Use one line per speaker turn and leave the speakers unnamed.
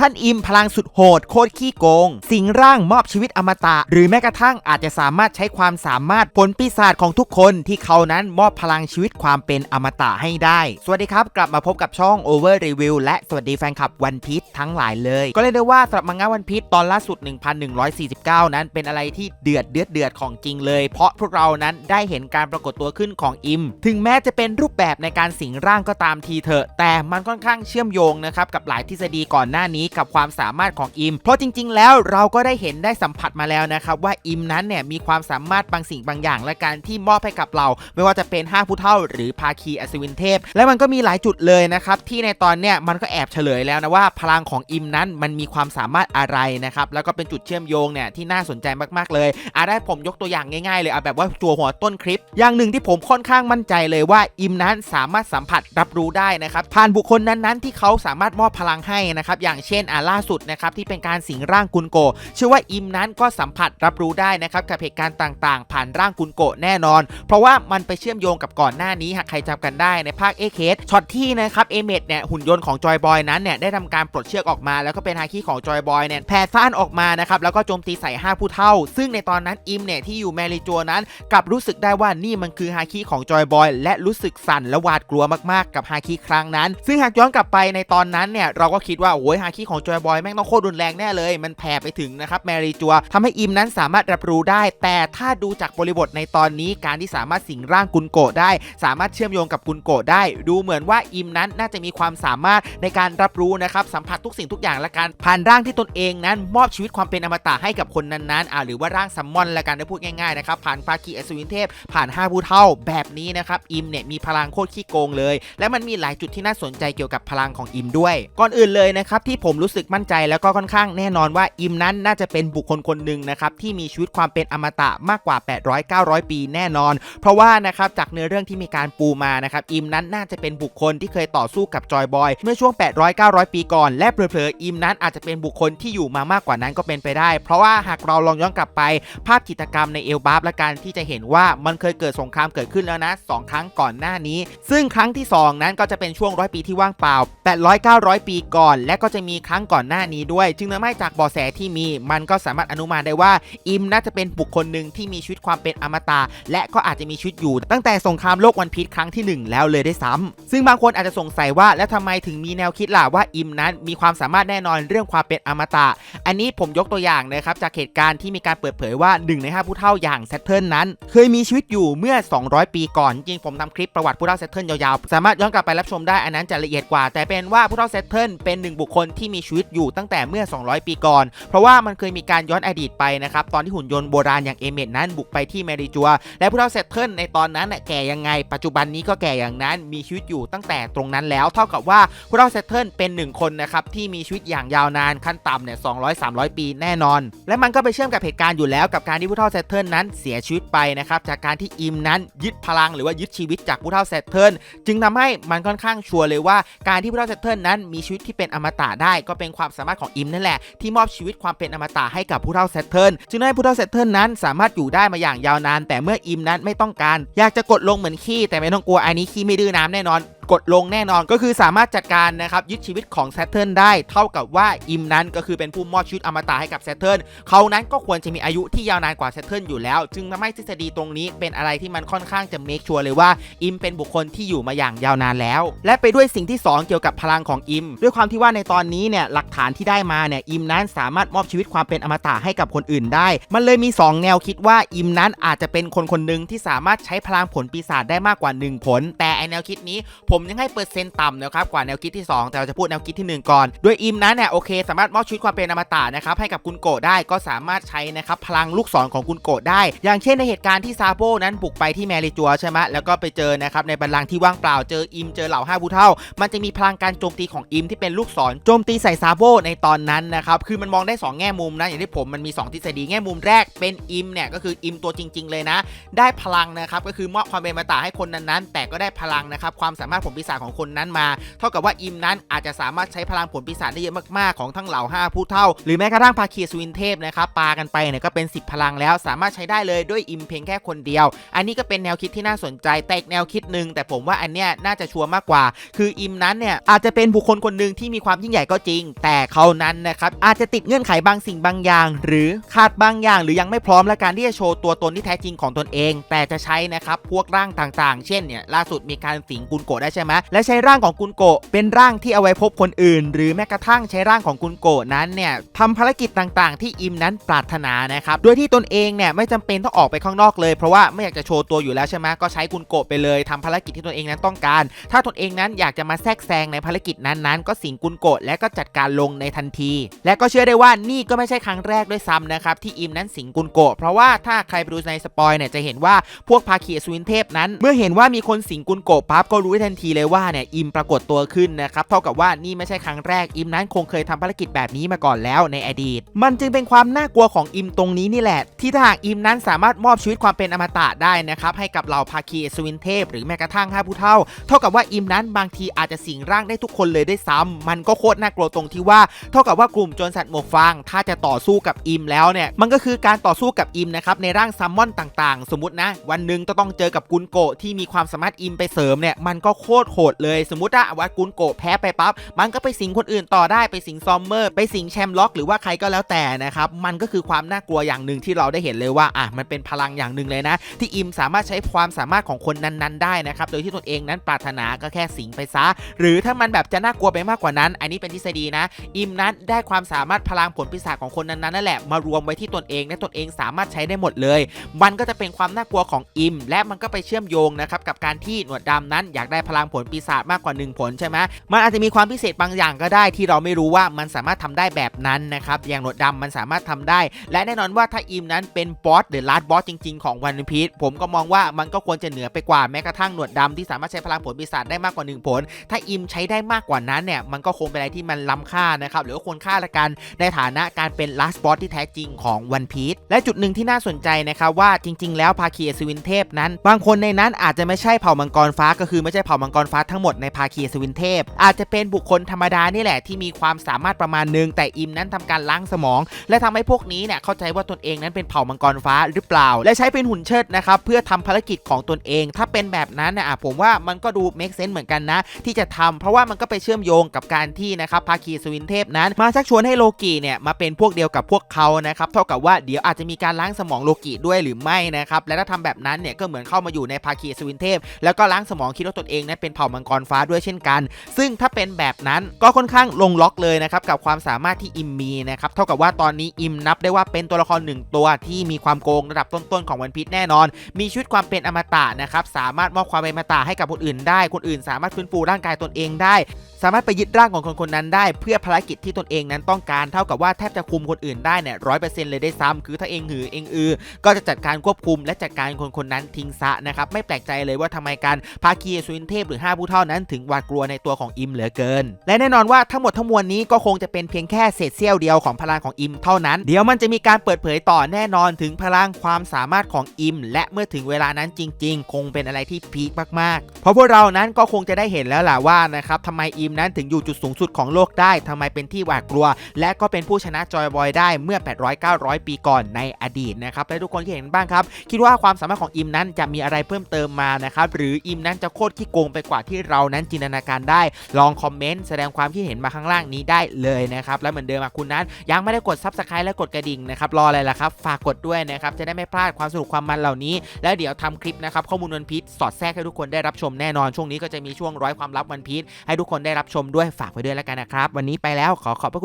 ท่านอิมพลังสุดโหดโคตรขี้โกง สิงร่างมอบชีวิตอมตะ หรือแม้กระทั่งอาจจะสามารถใช้ความสามารถผลปีศาจของทุกคนที่เขานั้นมอบพลังชีวิตความเป็นอมตะให้ได้ สวัสดีครับ กลับมาพบกับช่อง Over Review และสวัสดีแฟนคลับวันพี e ทั้งหลายเลย ก็เรียกได้ว่าสำหรับมังงะวันพี e ตอนล่าสุด 1149 นั้นเป็นอะไรที่เดือดเดือดเดือดของจริงเลย เพราะพวกเรานั้นได้เห็นการปรากฏตัวขึ้นของอิม ถึงแม้จะเป็นรูปแบบในการสิงร่างก็ตามทีเถอะ แต่มันค่อนข้างเชื่อมโยงนะครับกับหลายทฤษฎีก่อนหน้านี้กับความสามารถของอิม เพราะจริง ๆ แล้วเราก็ได้เห็นได้สัมผัสมาแล้วนะครับว่าอิมนั้นเนี่ยมีความสามารถบางสิ่งบางอย่าง และการที่มอบให้กับเรา ไม่ว่าจะเป็นห้าผู้เท่า หรือภาคีอัศวินเทพ และมันก็มีหลายจุดเลยนะครับที่ในตอนเนี้ยมันก็แอบเฉลยแล้วนะว่าพลังของอิมนั้นมันมีความสามารถอะไรนะครับแล้วก็เป็นจุดเชื่อมโยงเนี่ยที่น่าสนใจมากๆเลยอาได้ผมยกตัวอย่างง่ายๆเลยเอาแบบว่าจัวหัวต้นคลิป อย่างหนึ่งที่ผมค่อนข้างมั่นใจเลยว่าอิมนั้นสามารถสัมผัสรับรู้ได้นะครับผ่านบุคคลนั้นๆที่เขาสามารถมอบพลังให้นะครับอย่างเช่นอ่าล่าสุดนะครับที่เป็นการสิงร่างกุนโกเชื่อว่าอิมนั้นก็สัมผัสรับรู้ได้นะครับกับเหตุการณ์ต่างๆ ผ่านร่างกุนโกแน่นอน เพราะว่ามันไปเชื่อมโยงกับก่อนหน้านี้หากใครจำกันได้ในภาคเอเคสช็อตที่นะครับเอเมดเนี่ยหุ่นยนต์ของจอยบอยนั้นเนี่ยได้ทำการปลดเชือกออกมา แล้วก็เป็นฮาคิของจอยบอยเนี่ยแผ่ซ่านออกมานะครับแล้วก็โจมตีใส่5ผู้เท่า ซึ่งในตอนนั้นอิมเนี่ยที่อยู่แมริจัวนั้นกลับรู้สึกได้ว่านี่มันคือฮาคิของจอยบอยและรู้สึกสั่นและหวาดกลัวมากๆ กับฮาคิครั้งนั้น ซึ่งหากย้อนกลับไปในตอนนั้นเนี่ยเราก็คิดว่าโอ้ยฮาคิของจอยบอยแม่งต้องโคตรรุนแรงแน่เลย มันแผ่ไปถึงนะครับแมริจัวทำให้อิมนั้นสามารถรับรู้ได้ แต่ถ้าดูจากบริบทในตอนนี้การที่สามารถสิงร่างกุนโกะได้ สามารถเชื่อมโยงกับกุนโกะได้ ดูเหมือนว่าอิมนั้นน่าจะมีความสามารถในการรับรู้นะครับสัมผัสทุกสิ่งทุกอย่างและการผ่านร่างที่ตนเองนั้น มอบชีวิตความเป็นอมตะให้กับคนนั้นๆอ่าหรือว่าร่างซัมมอนละกันได้พูดง่ายๆนะครับผ่านภาคีอสวินเทพ ผ่าน5ผู้เท่าแบบนี้นะครับอิมเนี่ยมีพลังโคตรขี้โกงเลย และมันมีหลายจุดที่น่าสนใจเกี่ยวกับพลังของอิมด้วย ก่อนอื่นเลยนะครับที่ผมรู้สึกมั่นใจแล้วก็ค่อนข้างแน่นอนว่าอิมนั้นน่าจะเป็นบุคคลคนหนึ่งนะครับที่มีชีวิตความเป็นอมตะมากกว่า 800-900 ปีแน่นอน เพราะว่านะครับจากเนื้อเรื่องที่มีการปูมานะครับอิมนั้นน่าจะเป็นบุคคลที่เคยต่อสู้กับจอยบอยเมื่อช่วง 800-900 ปีก่อน และเผลอๆอิมนั้นอาจจะเป็นบุคคลที่อยู่มามากกว่านั้นก็เป็นไปได้ เพราะว่าหากเราลองย้อนกลับไป ภาพจิตรกรรมในเอลบาฟและการที่จะเห็นว่ามันเคยเกิดสงครามเกิดขึ้นแล้วนะสองครั้งก่อนหน้านี้ ซึ่งครั้งที่ 2 นั้นก็จะเป็นช่วงร้อยปีที่ว่างเปล่า800-900 ปีก่อน และก็จะมีครั้งก่อนหน้านี้ด้วย จึงทำให้จากเบาแสที่มี มันก็สามารถอนุมานได้ว่า อิมน่าจะเป็นบุคคลหนึ่งที่มีชีวิตความเป็นอมตะและก็อาจจะมีชีวิตอยู่ ตั้งแต่สงครามโลกวันพีชครั้งที่ 1 แล้วเลยได้ซ้ำซึ่งบางคนอาจจะสงสัยว่าแล้วทำไมถึงมีแนวคิดล่ะว่าอิมนั้นมีความสามารถแน่นอนเรื่องความเป็นอมตะ อันนี้ผมยกตัวอย่างนะครับจากเหตุการณ์ที่มีการเปิดเผยว่า1ใน5ผู้เฒ่าอย่างแซตเทิลนั้น เคยมีชีวิตอยู่เมื่อ 200 ปีก่อนจริงผมทำคลิปประวัติผู้เฒ่าแซตเทิลยาวๆสามารถย้อนกลับไปรับชมได้อันนั้นจะละเอียดกว่า แต่เป็นว่าผู้เฒ่าแซตเทิลเป็นหนึ่งบุคคลที่มีชีวิตอยู่ตั้งแต่เมื่อ 200 ปีก่อน เพราะว่ามันเคยมีการย้อนอดีตไปนะครับตอนที่หุ่นยนต์โบราณอย่างเอเมดนั้นบุกไปที่เมริจัว และผู้เฒ่าแซตเทิลในตอนนั้นน่ะแก่ยังไง ปัจจุบันนี้ก็แก่อย่างนั้นมีชีวิตอยู่ตั้งแต่ตรงนั้นแล้วเท่ากับว่าผู้เฒ่าแซตเทิลเป็นหนึ่งคนนะครับที่มีชีวิตอย่างยาวนานขั้นต่ำเนี่ย200 300ปีแน่นอน และมันก็ไปเชื่อมกับเหตุการณ์อยู่แล้วกับการที่ผู้เฒ่าแซตเทิลนั้นเสียชีวิตไปนะครับจากการที่อิมนั้นยึดพลังหรือว่ายึดชีวิตจากผู้เฒ่าแซตเทิลจึงทำให้มันค่อนข้างชัวร์เลยว่าการที่ผู้เฒ่าแซตเทิลนั้นมีชีวิตที่เป็นอมตะได้ก็เป็นความสามารถของอิมนั่นแหละที่มอบชีวิตความเป็นอมตะให้กับผู้เท่าเซตเทิลจึงทำให้ผู้เท่าเซตเทิลนั้นสามารถอยู่ได้มาอย่างยาวนาน แต่เมื่ออิมนั้นไม่ต้องการ อยากจะกดลงเหมือนขี้แต่ไม่ต้องกลัวอันนี้ขี้ไม่ดื้อน้ำแน่นอน กดลงแน่นอนก็คือสามารถจัดการนะครับยึดชีวิตของแซตเทิลได้เท่ากับว่าอิมนั้นก็คือเป็นผู้มอบชีวิตอมตะให้กับแซตเทิลเขานั้นก็ควรจะมีอายุที่ยาวนานกว่าแซตเทิลอยู่แล้ว จึงทำให้ทฤษฎีตรงนี้เป็นอะไรที่มันค่อนข้างจะเมคชัวร์เลยว่าอิมเป็นบุคคลที่อยู่มาอย่างยาวนานแล้ว และไปด้วยสิ่งที่ 2 เกี่ยวกับพลังของอิม ด้วยความที่ว่าในตอนนี้เนี่ยหลักฐานที่ได้มาเนี่ยอิมนั้นสามารถมอบชีวิตความเป็นอมตะให้กับคนอื่นได้ มันเลยมี 2 แนวคิดว่าอิมนั้นอาจจะเป็นคนคนหนึ่งที่สามารถใช้พลังผลปีศาจได้มากกว่า 1 ผล แต่ไอแนวคิดนี้ผมมยังให้เปอร์เซ็นต์ต่ำนะครับกว่าแนวคิดที่ 2 แต่เราจะพูดแนวคิดที่ 1 ก่อนโดยอิมนั้นเนี่ยโอเค สามารถมอบชีวิตความเป็นอมตะนะครับให้กับกุนโกะได้ก็สามารถใช้นะครับพลังลูกศรของกุนโกะได้ อย่างเช่นในเหตุการณ์ที่ซาโบนั้นบุกไปที่แมริจัวใช่ไหมแล้วก็ไปเจอนะครับในบัลลังก์ที่ว่างเปล่าเจออิมเจอเหล่าห้าผู้เท่า มันจะมีพลังการโจมตีของอิมที่เป็นลูกศรโจมตีใส่ซาโบในตอนนั้นนะครับคือมันมองได้ 2 แง่มุมนะอย่างที่ผมมันมี 2 ทฤษฎีแง่มุมแรกเป็นอิมเนี่ยก็คืออิมตัวจริง ๆ เลยนะ ได้พลังนะครับก็คือมอบความเป็นอมตะให้คนนั้นๆ แต่ก็ได้พลังนะครับความสามารถผลปีศาจของคนนั้นมา เท่ากับว่าอิมนั้นอาจจะสามารถใช้พลังผลปีศาจได้เยอะมากๆของทั้งเหล่าห้าผู้เท่า หรือแม้กระทั่งภาคีสวินเทพนะครับปากันไปเนี่ยก็เป็น 10 พลังแล้ว สามารถใช้ได้เลยด้วยอิมเพียงแค่คนเดียว อันนี้ก็เป็นแนวคิดที่น่าสนใจแต่อีกแนวคิดหนึ่งแต่ผมว่าอันเนี้ยน่าจะชัวร์มากกว่า คืออิมนั้นเนี่ยอาจจะเป็นบุคคลคนหนึ่งที่มีความยิ่งใหญ่ก็จริง แต่เขานั้นนะครับอาจจะติดเงื่อนไขบางสิ่งบางอย่าง หรือขาดบางอย่าง หรือยังไม่พร้อมและการที่จะโชว์ตัวตนที่แท้จริงของตนเอง แต่จะใช้นะครับพวกร่างต่างๆ เช่นเนี่ยล่าสุดมีการสิงกุนโกะได้ใช่ไหมและใช้ร่างของกุนโกะเป็นร่างที่เอาไว้พบคนอื่น หรือแม้กระทั่งใช้ร่างของกุนโกะนั้นเนี่ยทำภารกิจต่างๆ ที่อิมนั้นปรารถนานะครับโดยที่ตนเองเนี่ยไม่จำเป็นต้องออกไปข้างนอกเลยเพราะว่าไม่อยากจะโชว์ตัวอยู่แล้วใช่ไหมก็ใช้กุนโกะไปเลยทำภารกิจที่ตนเองนั้นต้องการ ถ้าตนเองนั้นอยากจะมาแทรกแซงในภารกิจนั้นๆ ก็สิงกุนโกะและก็จัดการลงในทันที และก็เชื่อได้ว่านี่ก็ไม่ใช่ครั้งแรกด้วยซ้ำนะครับที่อิมนั้นสิงกุนโกะเพราะว่าถ้าใครไปดูในสปอยเนี่ยจะเห็นว่าพวกภาคีสวินเทพนั้น เมื่อเห็นว่ามีคนสิงกุนโกะปั๊บก็รู้ทันทีเลยว่าเนี่ยอิมปรากฏตัวขึ้นนะครับเท่ากับว่านี่ไม่ใช่ครั้งแรกอิมนั้นคงเคยทำภารกิจแบบนี้มาก่อนแล้วในอดีต มันจึงเป็นความน่ากลัวของอิมตรงนี้นี่แหละ ที่ถ้าหากอิมนั้นสามารถมอบชีวิตความเป็นอมตะได้นะครับให้กับเหล่าภาคีอสวินเทพ หรือแม้กระทั่งห้าผู้เท่า เท่ากับว่าอิมนั้นบางทีอาจจะสิงร่างได้ทุกคนเลยได้วยซ้ำมันก็โคตรน่ากลัวตรงที่ว่า เท่ากับว่ากลุ่มโจรสัตว์หมวกฟางถ้าจะต่อสู้กับอิมแล้วเนี่ยมันก็คือการต่อสู้กับอิมนะครับในร่างซัมมอนต่างๆ สมมตินะ วันหนึ่งจะต้องเจอกับกุนโกที่มีความสามารถอิมไปเสริมเนี่ยมันก็โคตรโหดเลย สมมติอะว่ากุนโกะแพ้ไปปั๊บมันก็ไปสิงคนอื่นต่อได้ไปสิงซอมเมอร์ ไปสิงแชมล็อกหรือว่าใครก็แล้วแต่นะครับมันก็คือความน่ากลัวอย่างหนึ่งที่เราได้เห็นเลยว่าอะมันเป็นพลังอย่างหนึ่งเลยนะ ที่อิมสามารถใช้ความสามารถของคนนั้นๆได้นะครับโดยที่ตนเองนั้นปรารถนาก็แค่สิงไปซะ หรือถ้ามันแบบจะน่ากลัวไปมากกว่านั้น อันนี้เป็นทฤษฎีนะ อิมนั้นได้ความสามารถพลังผลปีศาจของคนนั้นๆนั่นแหละมารวมไว้ที่ตนเองและตนเองสามารถใช้ได้หมดเลย มันก็จะเป็นความน่ากลัวของอิม และมันก็ไปเชื่อมโยงนะครับกับการที่หนวดดำนั้นอยากได้พลังผลปีศาจมากกว่า 1 ผลใช่ไหมมันอาจจะมีความพิเศษบางอย่างก็ได้ที่เราไม่รู้ว่ามันสามารถทำได้แบบนั้นนะครับอย่างหนวดดำมันสามารถทำได้ และแน่นอนว่าถ้าอิมนั้นเป็นบอสหรือลาดบอสจริง ๆ ของวันพีชผมก็มองว่ามันก็ควรจะเหนือไปกว่าแม้กระทั่งหนวดดำที่สามารถใช้พลังผลปีศาจได้มากกว่า 1 ผล ถ้าอิมใช้ได้มากกว่านั้นเนี่ยมันก็คงเป็นอะไรที่มันล้ำค่านะครับหรือว่าควรค่าละกันในฐานะการเป็น last boss ที่แท้จริงของ One Piece และจุดหนึ่งที่น่าสนใจนะครับว่าจริง ๆ แล้วภาคีอสวินเทพนั้น บางคนในนั้นอาจจะไม่ใช่เผ่ามังกรฟ้าก็คือไม่ใช่เผ่ามังังกรฟ้าทั้งหมดในภาคีสวินเทพ อาจจะเป็นบุคคลธรรมดานี่แหละที่มีความสามารถประมาณหนึง แต่อิมนั้นทำการล้างสมอง และทำให้พวกนี้เนี่ยเข้าใจว่าตนเองนั้นเป็นเผ่ามังกรฟ้าหรือเปล่า และใช้เป็นหุ่นเชิดนะครับเพื่อทำภารกิจของตนเอง ถ้าเป็นแบบนั้นนะผมว่ามันก็ดู make sense เหมือนกันนะ ที่จะทำเพราะว่ามันก็ไปเชื่อมโยงกับการที่นะครับภาคีสวินเทพนั้น มาชักชวนให้โลกิเนี่ยมาเป็นพวกเดียวกับพวกเขานะครับเท่ากับว่าเดี๋ยวอาจจะมีการล้างสมองโลกิด้วยหรือไม่นะครับและถ้าทำแบบนั้นเนี่ยก็เหมือนเข้ามาอยู่ในภาคีสวินเทพ แล้วก็ล้างสมองคิดว่าตนเองนั้นเป็นเผ่ามังกรฟ้าด้วยเช่นกัน ซึ่งถ้าเป็นแบบนั้นก็ค่อนข้างลงล็อกเลยนะครับกับความสามารถที่อิมมีนะครับเท่ากับว่าตอนนี้อิมนับได้ว่าเป็นตัวละครหนึ่งตัวที่มีความโกงระดับต้นๆของวันพีชแน่นอน มีชีวิตความเป็นอมตะนะครับสามารถมอบความเป็นอมตะให้กับคนอื่นได้ คนอื่นสามารถฟื้นฟูร่างกายตนเองได้ สามารถไปยึดร่างของคนคนนั้นได้ เพื่อภารกิจที่ตนเองนั้นต้องการเท่ากับว่าแทบจะคุมคนอื่นได้เนี่ยร้อยเปอร์เซ็นต์เลยได้ซ้ำคือถ้าเองหือเองอือ ก็จะจัดการควบคุมและจัดการคนคนนั้นทิ้งซะนะครับไม่แปลกใจเลยว่าทำไมการภาคีสุวินเทพหรือ 5 ผู้เท่านั้นถึงหวาดกลัวในตัวของอิมเหลือเกิน และแน่นอนว่าทั้งหมดทั้งมวลนี้ก็คงจะเป็นเพียงแค่เศษเสี้ยวเดียวของพลังของอิมเท่านั้น เดี๋ยวมันจะมีการเปิดเผยต่อแน่นอนถึงพลังความสามารถของอิม และเมื่อถึงเวลานั้นจริง ๆ คงเป็นอะไรที่พีคมากๆ เพราะพวกเรานั้นก็คงจะได้เห็นแล้วล่ะว่านะครับทำไมอิมนั้นถึงอยู่จุดสูงสุดของโลกได้ทำไมเป็นที่หวาดกลัว และก็เป็นผู้ชนะจอยบอยได้เมื่อ 800-900 ปีก่อนในอดีตนะครับและทุกคนที่เห็นบ้างครับ คิดว่าความสามารถของอิมนั้นจะมีอะไรเพิ่มเติมมานะครับหรืออิมนั้นจะโคตรขี้โกงไปกว่าที่เรานั้นจินตนาการได้ ลองคอมเมนต์แสดงความคิดเห็นมาข้างล่างนี้ได้เลยนะครับ และเหมือนเดิมคุณนั้น ยังไม่ได้กด Subscribe และกดกระดิ่งนะครับ รออะไรล่ะครับ ฝากกดด้วยนะครับ จะได้ไม่พลาดความสนุกความมันเหล่านี้ แล้วเดี๋ยวทำคลิปนะครับข้อมูลวันพีชสอดแทรกให้ทุกคนได้รับชมแน่นอน ช่วงนี้ก็จะมีช่วงร้อยความลับวันพีชให้ทุกคนได้รับชมด้วยฝากไว้ด้วยแล้วกันนะครับ วันนี้ไปแล้วขอขอบพระคุณ